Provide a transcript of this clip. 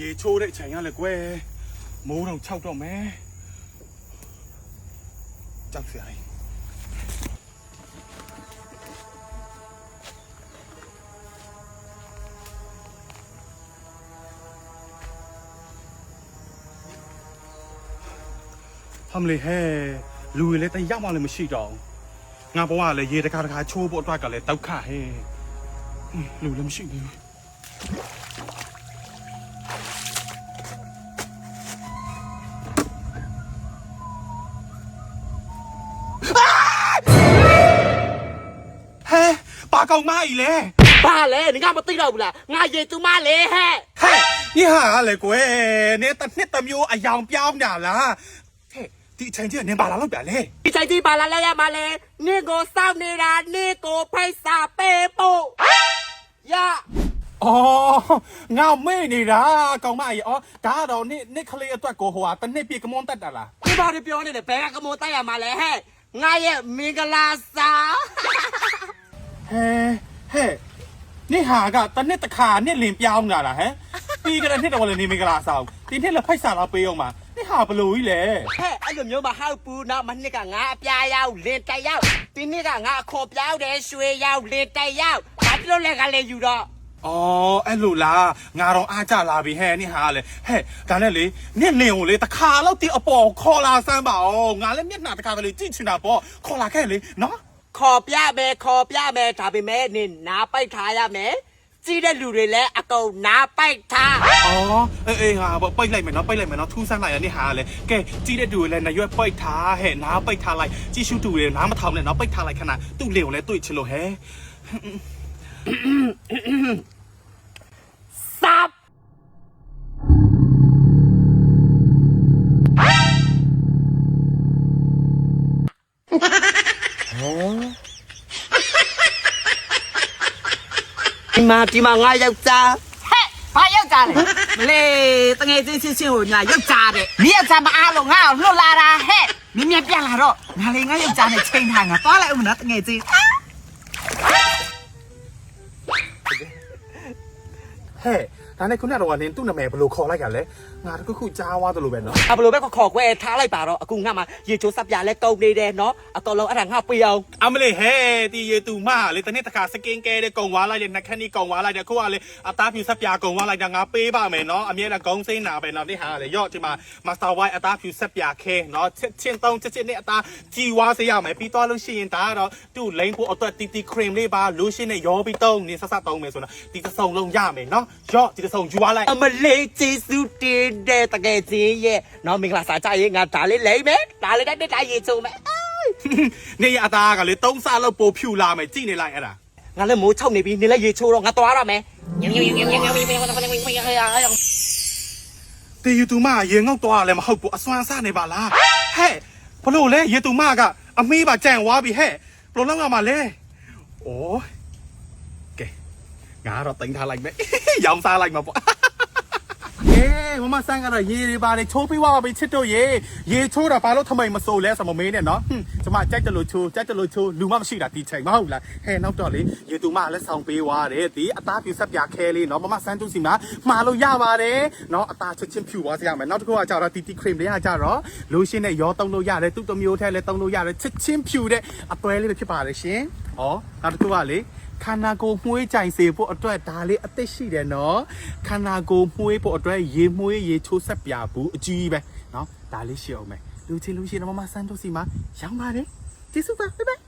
ရေချိုးတဲ့အချိန်ကလည်းကွယ်မိုးတော့၆တော့မယ်ကြောက်စရာကြီးဖမလီဟဲလူတွေလည်းတယောက်မှလည်းမရှိတော့ဘူးငါဘဝကလည်းရေတကားတကားချိုးဖို့အတွက်ကလည်းတောက်ခဟဲဟင်းလူလည်းမရှိဘူး ကောင်မကြီးလေဘာလဲ你ကမသိတော့ဘူးလားငါရေသူမလေဟဲ့ဟဲညဟာလေကွယ်နေတစ်နှစ်တစ်မျိုးအယောင်ပြောင်းတာလားဟဲ့ဒီအချိန်ကြီးကနေပါလာတော့ပြလေဒီချိန်ကြီးဘာလာလဲရမလဲနင့်ကိုစောင့်နေတာနင့်ကိုဖိတ်စာပေးဖို့ရအော်ငါမေ့နေတာကောင်မကြီးအော်ဒါတော့နေ့နေ့ကလေးအတွက်ကိုဟိုဟာတစ်နှစ်ပြည့်ကမွန်တက်တာလားဒီဘာတွေပြောနေလဲဘယ်ကကမိုးတိုက်ရမှာလဲဟဲ့ငါရဲ့မင်္ဂလာစာ ဟဲဟဲ့နေဟာကတစ်နှစ်တစ်ခါနှစ်လင်ပြောင်းလာတာဟမ်ပြီးကြတဲ့နှစ်တော့လည်းနေမင်္ဂလာဆောင်ဒီနှစ်လည်းဖိုက်စာတော့ပေးအောင်ပါနေဟာဘလို့ကြီးလဲဟဲ့အဲ့လိုမျိုးမဟုတ်ဘူးနော်မနှစ်ကငါအပြားရောက်လင်တက်ရောက်ဒီနှစ်ကငါအခေါ်ပြောင်းတယ်ရွှေရောက်လင်တက်ရောက်ဘာဖြစ်လို့လဲကလေးယူတော့အော်အဲ့လိုလားငါတော့အားကြလာပြီဟဲ့နေဟာလေဟဲ့ဒါနဲ့လေနင့်လင်ကိုလေတခါတော့ဒီအပေါ်ခေါ်လာစမ်းပါအောင်ငါလည်းမျက်နှာတခါတလေကြည့်ချင်တာပေါ့ခေါ်လာခဲ့လေနော် ခေါ်ပြမယ်ခေါ်ပြမယ်ဒါပေမဲ့နင်နားပိုက်ထားရမယ်ကြည့်တဲ့လူတွေလည်းအကုန်နားပိုက်ထားအော်အေးအေးငါပေါ့ပိတ်လိုက်မယ်နော်ပိတ်လိုက်မယ်နော်ထူးဆန်းလိုက်ရနေဟာလေကဲကြည့်တဲ့တူလေနရွက်ပိတ်ထားဟဲ့နားပိတ်ထားလိုက်ကြည့်ရှုတူလေနားမထောင်နဲ့နော်ပိတ်ထားလိုက်ခဏသူ့လင်ကိုလည်းတွေ့ချင်လို့ဟဲ့ซับ ဒီ မှာဒီမှာငါယောက်ျားဟဲ့ဘာယောက်ျားလဲမလေးတငယ်ချင်းချင်းချင်းကိုငါယောက်ျားတဲ့မိယောက်ျားမအားလို့ငါ့ကိုလွတ်လာတာဟဲ့မြင်မြင်ပြန်လာတော့ငါလေးငါယောက်ျားနဲ့ချိန်ထားငါသွားလိုက်ဦးမနော်တငယ်ချင်း ဟဲ့ဒါနဲ့ခုနကတော့ကနင်သူ့နာမည်ဘယ်လိုခေါ်လိုက်ကြလဲငါတခုခုကြားသွားတယ်လို့ပဲနော်အဘလိုပဲခေါ်ခေါ်ခွဲထားလိုက်ပါတော့အခုငါမှရေချိုးစပ်ပြလဲကုန်နေတယ်နော်အကောင်လုံးအဲ့ဒါငါပြအောင်အမလေးဟဲ့ဒီရေတူမလေတနေ့တခါစကင်ကဲတဲ့ကုံဝါလိုက်တဲ့နှက်ခမ်းကြီးကုံဝါလိုက်တဲ့ခုကလေအသားဖြူဆက်ပြာကုံဝါလိုက်တာငါပေးပါမယ်နော်အမြဲတမ်းဂုံးစိမ့်နာပဲနော်ဒီဟာလေရော့ဒီမှာမစတာဝိုင်းအသားဖြူဆက်ပြာခဲနော်ချစ်ချင်းတုံးချစ်ချစ်နဲ့အသားကြီးဝါစေရမယ်ပြီးတော့လို့ရှိရင်ဒါကတော့သူ့လိန်ဖို့အတွက်တီတီခရင်လေးပါလိုရှင်နဲ့ရောပြီးတုံးနေဆက်ဆက်တုံးမယ်ဆိုတော့ဒီတစ်စုံလုံးရမယ်နော်ရော့ဒီတစ်စုံယူသွားလိုက်အမလေးကျေးဇူးတင်တဲ့တကယ်ချင်းရဲ့နော်မင်္ဂလာစာကြရေးငါဒါလေးလိမ့်မယ်ဒါလေးတက်တက်ရေချိုးမယ်နေရအသားကလေသုံးစားလို့ပိုဖြူလာမယ်ကြည့်နေလိုက်အဲ့ဒါငါလည်းမိုးချုပ်နေပြီနေလည်းရေချိုးတော့ငါသွားရမယ်တေယူတူမရေငေါက်သွားလည်းမဟုတ်ဘူးအစွမ်းစားနေပါလားဟဲ့ဘလို့လဲရေတူမကအမေးပါကြံဝါပြီဟဲ့ဘလို့လောက်ရမှာလဲဩကဲ ငါတော့တင်ထားလိုက်မယ်ရောင်စားလိုက်မှာပေါ့အေးမမဆန်းကတော့ရေတွေပါတယ်ချိုးပြီးွားပါပြီချစ်တို့ရေရေချိုးတာဘာလို့ထမိန်မစိုးလဲဆိုမမေးနဲ့နော်ဟွန်းကျမကြိုက်တယ်လို့ချိုးကြိုက်တယ်လို့ချိုးလူမမရှိတာဒီချိန်မဟုတ်လားဟဲ့နောက်တော့လေရေတူမလည်းဆောင်ပေးွားတယ်ဒီအသားပြူဆက်ပြခဲလေးနော်မမဆန်းတူစီမှာမှာလို့ရပါတယ်နော်အသားချက်ချင်းဖြူသွားစေရမယ်နောက်တစ်ခုကကြတော့တီတီခရင်လေးကကြတော့လိုရှင်းနဲ့ရောတုံးလို့ရတယ်သူ့တစ်မျိုးထဲလည်းတုံးလို့ရတယ်ချက်ချင်းဖြူတဲ့အသွဲလေးပဲဖြစ်ပါတယ်ရှင်ဩနောက်တစ်ခုကလေ ခန္ဓာကိုယ်မှုေးကြိုင်စေဖို့အတွက်ဒါလေးအသက်ရှိတယ်နော်ခန္ဓာကိုယ်မှုေးဖို့အတွက်ရေမှုေးရေချိုးဆက်ပြဘူးအကြီးပဲနော်ဒါလေးရှိအောင်မယ်လူချင်းလူချင်းတော့မဆန်းတို့စီမှာရောင်းပါတယ်ကျေးဇူးပါဘိုင်ဘိုင်